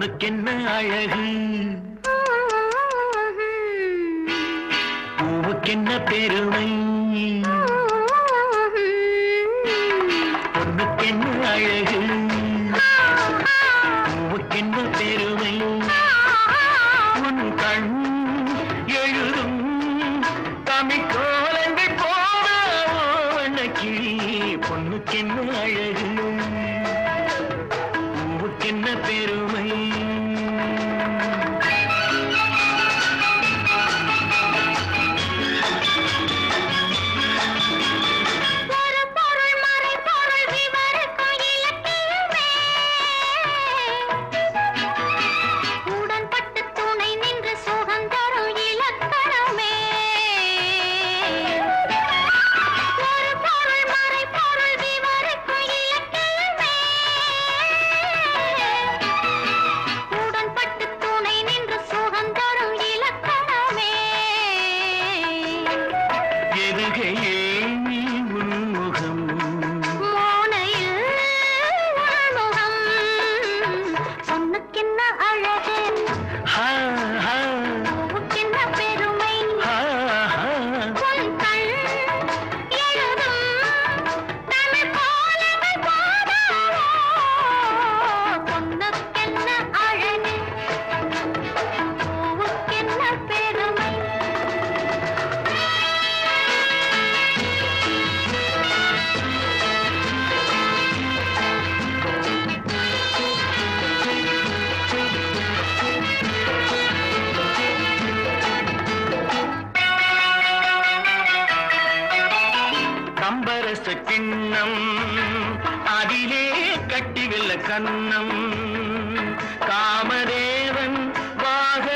பொண்ணுக்கென்ன அழகு? பூவுக்கென்ன பெருமை? பொண்ணுக்கென்ன அழகு? பூவுக்கென்ன பெருமை? உன் கண் எழுதும் தமிழ் गई। கம்பரச கிண்ணம் அதிலே கட்டி வெல்ல கண்ணம் காமதேவன் வாக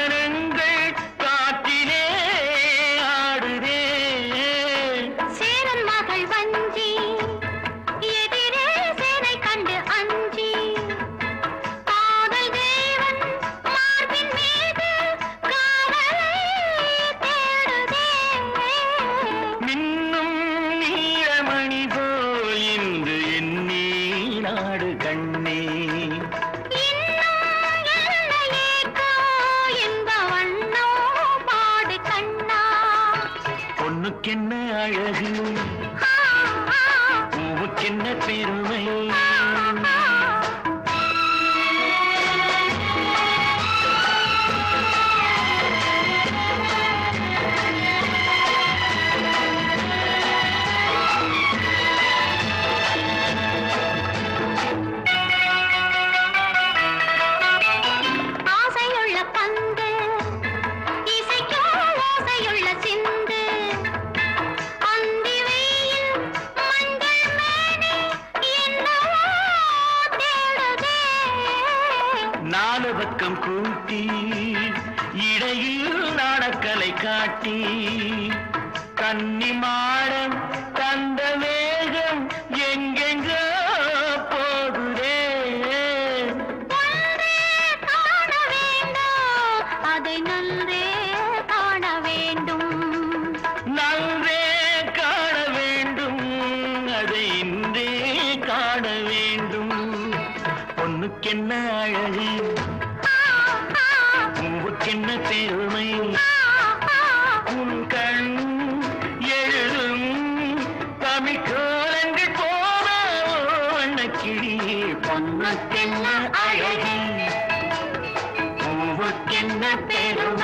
நாடு கண்ணே. பொண்ணுக்கென்ன அழகு? பூவுக்கென்ன பெருமை? நாலு பக்கம் கூட்டி இடையில் நாடக்கலை காட்டி கன்னி மாடம் தந்த வேகம் எங்கெங்கோ போகுதே. அதை நன்றே காண வேண்டும். நன்றே காண வேண்டும் அதை இன்றே காண வேண்டும். பொண்ணுக்கென்ன அழகு ஆ, ஆ, பூவுக்கென்ன உன் கண் எழுதும் தமிழ் கோலங்கள் போன வண்ணக்கிளி பொண்ணுக்கென்ன அழகு. பூவுக்கென்ன பெருமை?